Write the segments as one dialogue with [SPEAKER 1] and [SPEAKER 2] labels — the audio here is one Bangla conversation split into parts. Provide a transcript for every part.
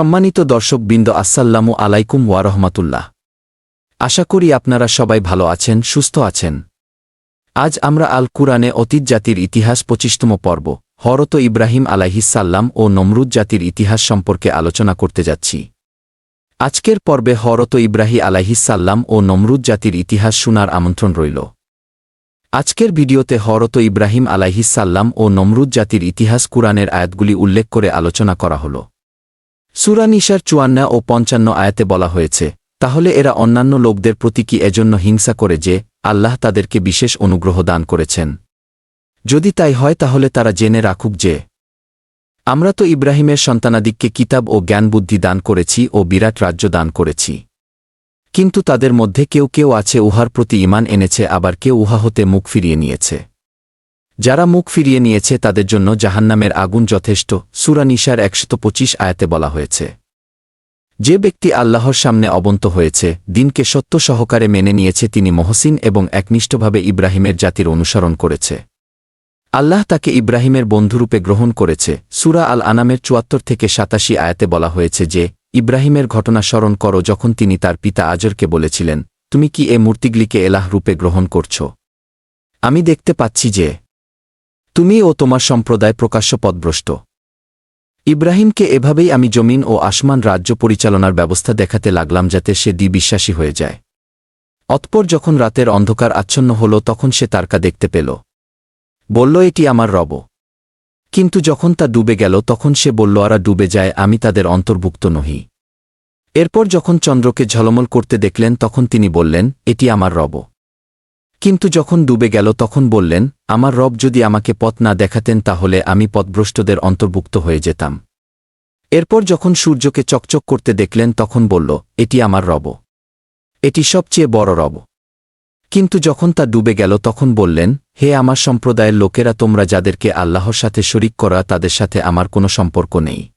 [SPEAKER 1] সম্মানিত দর্শকবৃন্দ আসসাল্লামু আলাইকুম ওয়ারহমাতুল্লাহ আশা করি আপনারা সবাই ভালো আছেন, সুস্থ আছেন। আজ আমরা আল কুরআনে অতীত জাতির ইতিহাস পঁচিশতম পর্ব হরত ইব্রাহিম আলাইহিসাল্লাম ও নমরুদ জাতির ইতিহাস সম্পর্কে আলোচনা করতে যাচ্ছি। আজকের পর্বে হরত ইব্রাহি আলাইহিসাল্লাম ও নমরুদ জাতির ইতিহাস শোনার আমন্ত্রণ রইল। আজকের ভিডিওতে হরত ইব্রাহিম আলাইহিসাল্লাম ও নমরুদ জাতির ইতিহাস কুরআনের আয়াতগুলি উল্লেখ করে আলোচনা করা হল। সুরানিসার চুয়ান্ন ও পঞ্চান্ন আয়াতে বলা হয়েছে, তাহলে এরা অন্যান্য লোকদের প্রতি কি এজন্য হিংসা করে যে, আল্লাহ তাদেরকে বিশেষ অনুগ্রহ দান করেছেন? যদি তাই হয় তাহলে তারা জেনে রাখুক যে, আমরা তো ইব্রাহিমের সন্তানাদিককে কিতাব ও জ্ঞান বুদ্ধি দান করেছি ও বিরাট রাজ্য দান করেছি। কিন্তু তাদের মধ্যে কেউ কেউ আছে উহার প্রতি ইমান এনেছে, আবার কেউ উহা হতে মুখ ফিরিয়ে নিয়েছে। যারা মুখ ফিরিয়ে নিয়েছে তাদের জন্য জাহান্নামের আগুন যথেষ্ট সুরানিশার একশত পঁচিশ আয়াতে বলা হয়েছে। যে ব্যক্তি আল্লাহর সামনে অবন্ত হয়েছে, দিনকে সত্য সহকারে মেনে নিয়েছে তিনি মহসিন এবং একনিষ্ঠভাবে ইব্রাহিমের জাতির অনুসরণ করেছে। আল্লাহ তাকে ইব্রাহিমের বন্ধুরূপে গ্রহণ করেছে, সুরা আল আনামের চুয়াত্তর থেকে সাতাশি আয়াতে বলা হয়েছে যে, ইব্রাহিমের ঘটনা স্মরণ করো যখন তিনি তার পিতা আজরকে বলেছিলেন, তুমি কি এ মূর্তিগুলিকে এলাহ রূপে গ্রহণ করছ? আমি দেখতে পাচ্ছি যে তুমি ও তোমার সম্প্রদায় প্রকাশ্য পদভ্রষ্ট। ইব্রাহিমকে এভাবেই আমি জমিন ও আসমান রাজ্য পরিচালনার ব্যবস্থা দেখাতে লাগলাম যাতে সে দ্বিবিশ্বাসী হয়ে যায়। অতপর যখন রাতের অন্ধকার আচ্ছন্ন হল, তখন সে তারকা দেখতে পেল। বলল, এটি আমার রব। কিন্তু যখন তা ডুবে গেল, তখন সে বলল, আরা ডুবে যায়, আমি তাদের অন্তর্ভুক্ত নহি। এরপর যখন চন্দ্রকে ঝলমল করতে দেখলেন, তখন তিনি বললেন, এটি আমার রব। কিন্তু যখন ডুবে গেল তখন বললেন, আমার রব যদি আমাকে পথ না দেখাতেন তাহলে আমি পথভ্রষ্টদের অন্তর্ভুক্ত হয়ে যেতাম। এরপর যখন সূর্যকে চকচক করতে দেখলেন তখন বলল, এটি আমার রব। এটি সবচেয়ে বড় রব। কিন্তু যখন তা ডুবে গেল তখন বললেন, হে আমার সম্প্রদায়ের লোকেরা, তোমরা যাদেরকে আল্লাহর সাথে শরিক করা, তাদের সাথে আমার কোনো সম্পর্ক নেই।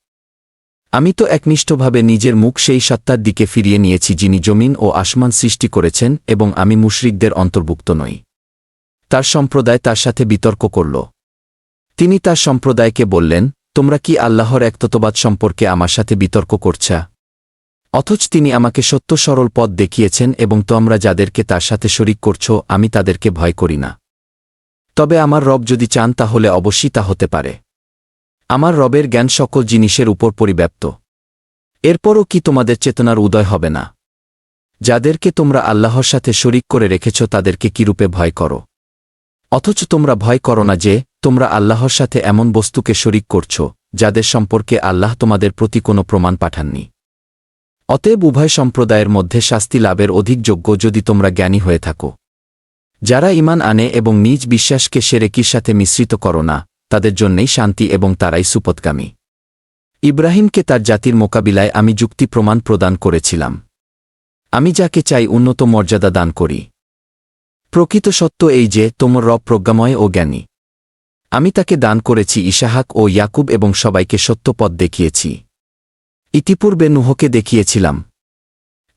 [SPEAKER 1] আমি তো একনিষ্ঠভাবে নিজের মুখ সেই সত্তার দিকে ফিরিয়ে নিয়েছি যিনি জমিন ও আসমান সৃষ্টি করেছেন এবং আমি মুশরিকদের অন্তর্ভুক্ত নই। তার সম্প্রদায় তার সাথে বিতর্ক করল। তিনি তার সম্প্রদায়কে বললেন, তোমরা কি আল্লাহর একততবাদ সম্পর্কে আমার সাথে বিতর্ক করছা? অথচ তিনি আমাকে সত্য সরল পথ দেখিয়েছেন এবং তোমরা যাদেরকে তার সাথে শরিক করছ, আমি তাদেরকে ভয় করি না। তবে আমার রব যদি চান তাহলে অবশ্যই তা হতে পারে। আমার রবের জ্ঞান সকল জিনিসের উপর পরিব্যাপ্ত। এরপরও কি তোমাদের চেতনার উদয় হবে না? যাদেরকে তোমরা আল্লাহর সাথে শরিক করে রেখেছ তাদেরকে কিরূপে ভয় করো? অথচ তোমরা ভয় করো না যে, তোমরা আল্লাহর সাথে এমন বস্তুকে শরিক করছ, যাদের সম্পর্কে আল্লাহ তোমাদের প্রতি কোনো প্রমাণ পাঠাননি। অতএব উভয় সম্প্রদায়ের মধ্যে শাস্তি লাভের অধিক যোগ্য যদি তোমরা জ্ঞানী হয়ে থাকো। যারা ইমান আনে এবং নিজ বিশ্বাসকে সেরেকির সাথে মিশ্রিত করো না তাদের জন্যেই শান্তি এবং তারাই সুপদগামী ইব্রাহিমকে তার জাতির মোকাবিলায় আমি যুক্তি প্রমাণ প্রদান করেছিলাম। আমি যাকে চাই উন্নত মর্যাদা দান করি। প্রকৃত সত্য এই যে, তোমর রব প্রজ্ঞাময় ও জ্ঞানী। আমি তাকে দান করেছি ইশাহাক ও ইয়াকুব এবং সবাইকে সত্য পথ দেখিয়েছি। ইতিপূর্বে নুহকে দেখিয়েছিলাম।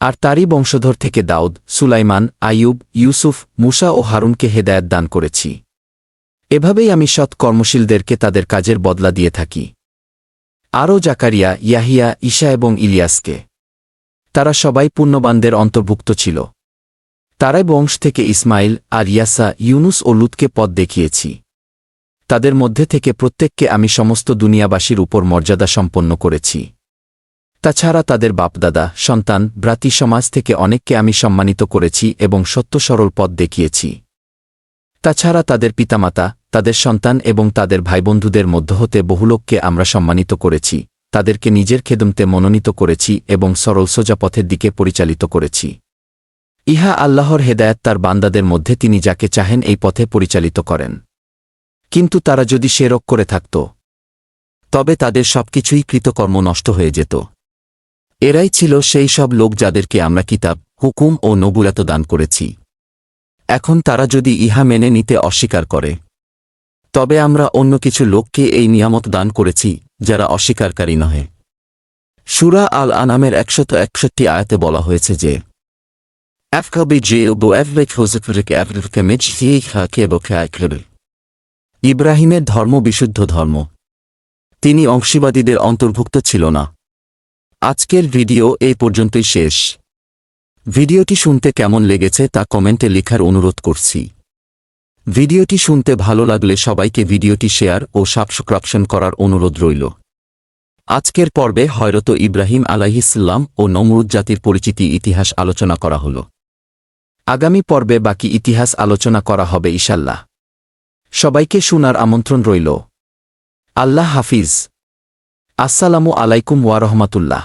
[SPEAKER 1] আর তারই বংশধর থেকে দাউদ, সুলাইমান, আইয়ুব, ইউসুফ, মুসা ও হারুনকে হেদায়ত দান করেছি। এভাবেই আমি সৎ কর্মশীলদেরকে তাদের কাজের বদলা দিয়ে থাকি। আরও জাকারিয়া, ইয়াহিয়া, ঈশা এবং ইলিয়াসকে। তারা সবাই পুণ্যবানদের অন্তর্ভুক্ত ছিল। তারাই বংশ থেকে ইসমাইল আর ইয়াসা, ইউনুস ও লুতকে পদ দেখিয়েছি। তাদের মধ্যে থেকে প্রত্যেককে আমি সমস্ত দুনিয়াবাসীর উপর মর্যাদা সম্পন্ন করেছি। তাছাড়া তাদের বাপদাদা, সন্তান ভ্রাতৃ সমাজ থেকে অনেককে আমি সম্মানিত করেছি এবং সত্য সরল পথ দেখিয়েছি। তাছাড়া তাদের পিতামাতা, তাদের সন্তান এবং তাদের ভাইবন্ধুদের মধ্য হতে বহুলোককে আমরা সম্মানিত করেছি, তাদেরকে নিজের খেদমতে মনোনীত করেছি এবং সরল সোজা পথের দিকে পরিচালিত করেছি। ইহা আল্লাহর হেদায়ত তার বান্দাদের মধ্যে তিনি যাকে চাহেন এই পথে পরিচালিত করেন। কিন্তু তারা যদি সেরক করে থাকত, তবে তাদের সবকিছুই কৃতকর্ম নষ্ট হয়ে যেত। এরাই ছিল সেই সব লোক যাদেরকে আমরা কিতাব, হুকুম ও নবুলাত দান করেছি। এখন তারা যদি ইহা মেনে নিতে অস্বীকার করে, তবে আমরা অন্য কিছু লোককে এই নিয়ামত দান করেছি, যারা অস্বীকারী নহে। সুরা আল আনামের একশত একষট্টি আয়াতে বলা হয়েছে যে ইব্রাহিমের ধর্ম বিশুদ্ধ ধর্ম। তিনি অংশীবাদীদের অন্তর্ভুক্ত ছিল না। আজকের ভিডিও এই পর্যন্তই শেষ। ভিডিওটি শুনতে কেমন লেগেছে তা কমেন্টে লেখার অনুরোধ করছি। ভিডিওটি শুনতে ভালো লাগলে সবাইকে ভিডিওটি শেয়ার ও সাবস্ক্রাপশন করার অনুরোধ রইল। আজকের পর্বে হয়রত ইব্রাহিম আলাইহিসাল্লাম ও নমরুদ জাতির পরিচিতি ইতিহাস আলোচনা করা হল। আগামী পর্বে বাকি ইতিহাস আলোচনা করা হবে ইশাল্লাহ সবাইকে শোনার আমন্ত্রণ রইল। আল্লাহ হাফিজ। আসসালামু আলাইকুম ওয়া রহমাতুল্লাহ।